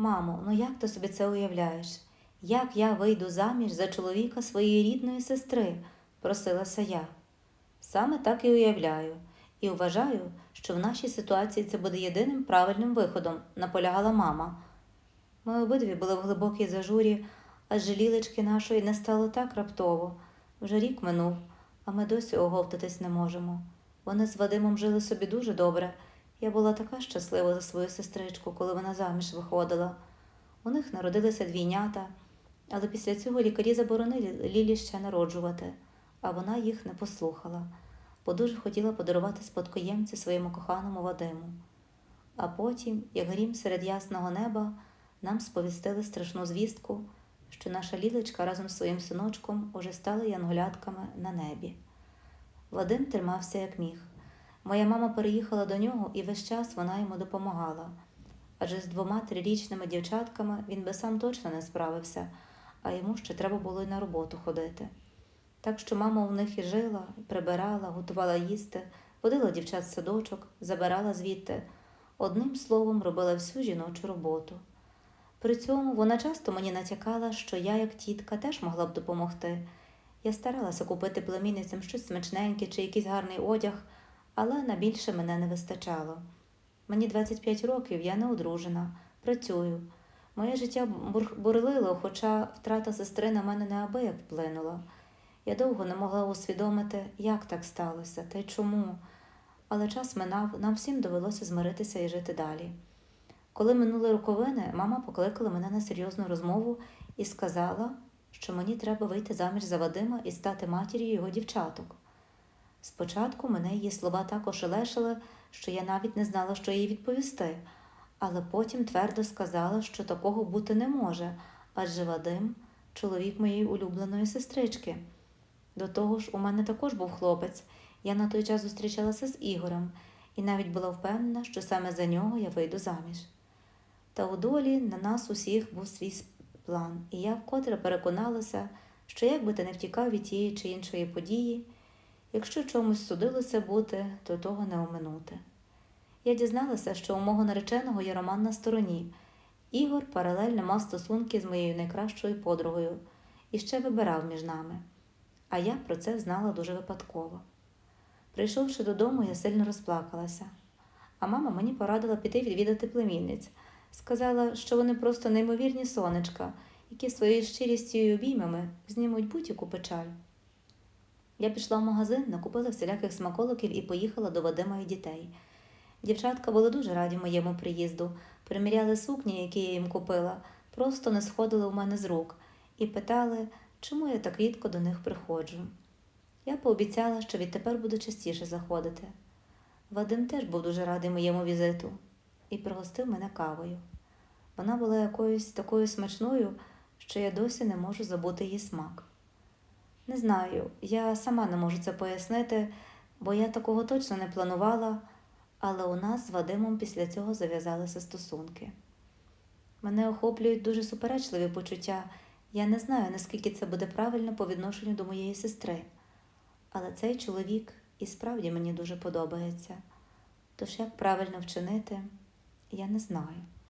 Мамо, ну як ти собі це уявляєш? Як я вийду заміж за чоловіка своєї рідної сестри? просилася я. Саме так і уявляю, і вважаю, що в нашій ситуації це буде єдиним правильним виходом, наполягала мама. Ми обидві були в глибокій зажурі, адже лілечки нашої не стало так раптово. Вже рік минув, а ми досі оговтатись не можемо. Вони з Вадимом жили собі дуже добре. Я була така щаслива за свою сестричку, коли вона заміж виходила. У них народилися двійнята, але після цього лікарі заборонили Лілі ще народжувати, а вона їх не послухала, бо дуже хотіла подарувати спадкоємця своєму коханому Вадиму. А потім, як грім серед ясного неба, нам сповістили страшну звістку, що наша лілечка разом з своїм синочком уже стали янголятками на небі. Вадим тримався як міг. Моя мама переїхала до нього, і весь час вона йому допомагала. Адже з двома трирічними дівчатками він би сам точно не справився, а йому ще треба було й на роботу ходити. Так що мама у них і жила, прибирала, готувала їсти, водила дівчат в садочок, забирала звідти. Одним словом, робила всю жіночу роботу. При цьому вона часто мені натякала, що я, як тітка, теж могла б допомогти. Я старалася купити племінницям щось смачненьке чи якийсь гарний одяг, але на більше мене не вистачало. Мені 25 років, я не одружена, працюю. Моє життя бурлило, хоча втрата сестри на мене неабияк вплинула. Я довго не могла усвідомити, як так сталося та й чому. Але час минав, нам всім довелося змиритися і жити далі. Коли минули роковини, мама покликала мене на серйозну розмову і сказала, що мені треба вийти заміж за Вадима і стати матір'ю його дівчаток. Спочатку мене її слова так ошелешили, що я навіть не знала, що їй відповісти, але потім твердо сказала, що такого бути не може, адже Вадим чоловік моєї улюбленої сестрички. До того ж, у мене також був хлопець. Я на той час зустрічалася з Ігорем і навіть була впевнена, що саме за нього я вийду заміж. Та у долі на нас усіх був свій план, і я вкотре переконалася, що як би ти не втікав від тієї чи іншої події, якщо чомусь судилося бути, то того не оминути. Я дізналася, що у мого нареченого є роман на стороні. Ігор паралельно мав стосунки з моєю найкращою подругою і ще вибирав між нами. А я про це знала дуже випадково. Прийшовши додому, я сильно розплакалася, а мама мені порадила піти відвідати племінниць. Сказала, що вони просто неймовірні сонечка, які своєю щирістю і обіймами знімуть будь-яку печаль. Я пішла в магазин, накупила всіляких смаколиків і поїхала до Вадима і дітей. Дівчатка були дуже раді моєму приїзду, приміряли сукні, які я їм купила, просто не сходили у мене з рук, і питали, чому я так рідко до них приходжу. Я пообіцяла, що відтепер буду частіше заходити. Вадим теж був дуже радий моєму візиту і пригостив мене кавою. Вона була якоюсь такою смачною, що я досі не можу забути її смак. Не знаю, я сама не можу це пояснити, бо я такого точно не планувала, але у нас з Вадимом після цього зав'язалися стосунки. Мене охоплюють дуже суперечливі почуття. Я не знаю, наскільки це буде правильно по відношенню до моєї сестри. Але цей чоловік і справді мені дуже подобається. Тож як правильно вчинити, я не знаю.